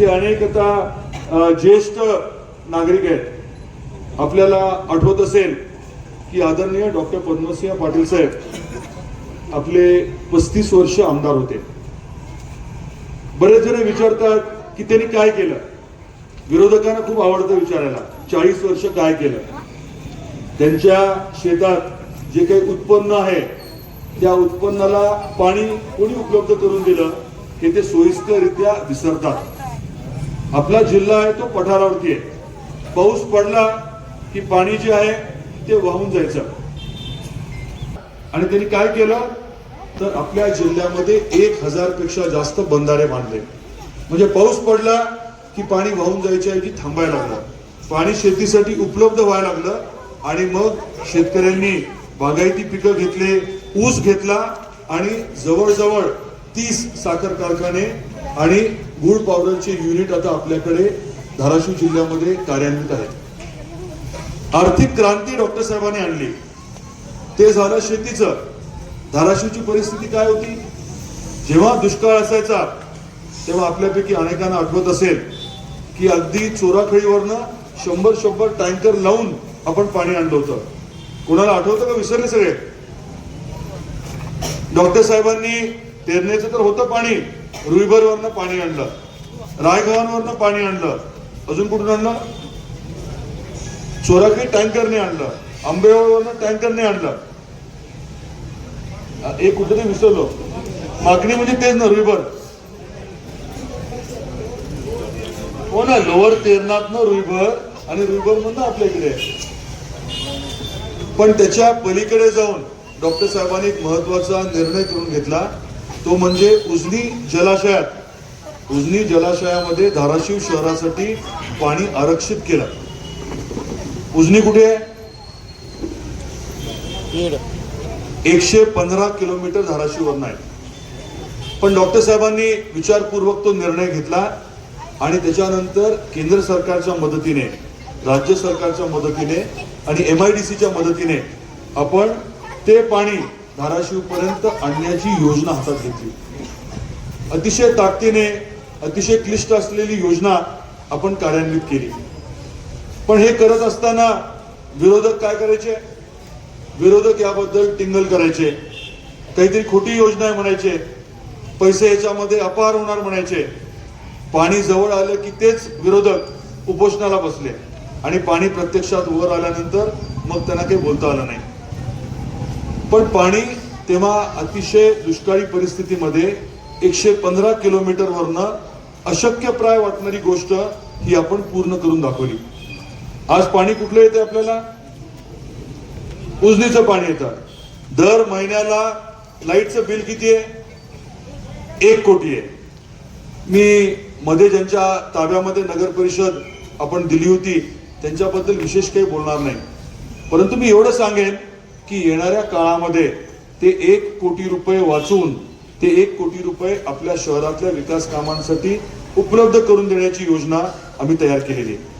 इथे अनेक आता ज्येष्ठ नागरिक आहेत. आपल्याला आठवत असेल की आदरणीय डॉक्टर पद्मसिंह पाटील साहेब आपले पस्तीस वर्ष आमदार होते. बरेच जण विचारतात की त्यांनी काय केलं? विरोधकांना खूप आवडतं विचारायला. चाळीस वर्ष काय केलं? त्यांच्या शेतात जे काही उत्पन्न आहे त्या उत्पन्नाला पाणी कोणी उपलब्ध करून दिलं? हे ते सोयीस्कररित्या विसरतात. आपला जिल्हा आहे तो पठारावरती आहे. पाऊस पडला की पाणी जे आहे ते वाहून जायचं. आणि त्यांनी काय केलं? तर आपल्या जिल्ह्यामध्ये एक हजारपेक्षा जास्त बंधारे बांधले. म्हणजे पाऊस पडला की पाणी वाहून जायच्या की थांबायला लागलं. पाणी शेतीसाठी उपलब्ध व्हायला लागलं. आणि मग शेतकऱ्यांनी बागायती पिकं घेतले ऊस घेतला आणि जवळजवळ तीस साखर कारखाने आणि गुळ पावडरचे युनिट आता आपल्याकडे धाराशिव जिल्ह्यामध्ये कार्यान्वित आहेत. आर्थिक क्रांती डॉक्टर साहेबांनी आणली. ते झालं शेतीचं. धाराशिवची परिस्थिती काय होती? जेव्हा दुष्काळ असायचा तेव्हा आपल्यापैकी अनेकांना आठवत असेल की अगदी चोराखळीवरनं शंभर शंभर टँकर लावून आपण पाणी आणलं होतं. कोणाला आठवतं का? विसरले सगळे? डॉक्टर साहेबांनी पेरण्याचं तर होतं पाणी. रुईभरवरनं पाणी आणलं. रायगव्हाणवरनं पाणी आणलं. अजून कुठून आणलं? चोराखळी टँकरने आणलं. आंबेवरनं टँकरने आणलं. अ, एक कुठेतरी विसरलो. मागणी म्हणजे तेच ना रुईभर हो ना लोअर तेरणात रुईभर आणि रुईभर म्हणून आपल्या इकडे. पण त्याच्या पलीकडे जाऊन डॉक्टर साहेबांनी एक महत्त्वाचा निर्णय करून घेतला. तो म्हणजे उजनी जलाशयात. उजनी जलाशयामध्ये धाराशिव शहरासाठी पाणी आरक्षित केलं. उजनी कुठे आहे? एकशे पंधरा किलोमीटर धाराशिववरून आहे. पण डॉक्टर साहेबांनी विचारपूर्वक तो निर्णय घेतला आणि त्याच्यानंतर केंद्र सरकारच्या मदतीने राज्य सरकारच्या मदतीने आणि एम आय डी सीच्या मदतीने आपण ते पाणी धाराशिव पर्यंत आणण्याची योजना हातात घेतली. अतिशय ताकदीने अतिशय क्लिष्ट असलेली योजना आपण कार्यान्वित केली. पण हे करत असताना विरोधक काय करायचे? विरोधक याबद्दल टिंगल करायचे. काहीतरी खोटी योजना आहे म्हणायचे. पैसे याच्यामध्ये अपार होणार म्हणायचे. पाणी जवळ आलं की तेच विरोधक उपोषणाला बसले. आणि पाणी प्रत्यक्षात वर आल्यानंतर मग त्यांना काही बोलता आलं नाही. पण पाणी तेव्हा अतिशय दुष्काळी परिस्थितीमध्ये एकशे पंधरा किलोमीटरवरनं अशक्यप्राय वाटणारी गोष्ट ही आपण पूर्ण करून दाखवली. आज पाणी कुठलं येतं आपल्याला? उजनीचं पाणी येतं. दर महिन्याला लाईटचं बिल किती आहे? एक कोटी आहे. मी मध्ये ज्यांच्या ताब्यामध्ये नगर परिषद आपण दिली होती त्यांच्याबद्दल विशेष काही बोलणार नाही. परंतु मी एवढं सांगेन की येणाऱ्या काळामध्ये ते एक कोटी रुपये वाचून ते एक कोटी रुपये आपल्या शहरातल्या विकास कामांसाठी उपलब्ध करून देण्याची योजना आम्ही तयार केलेली आहे.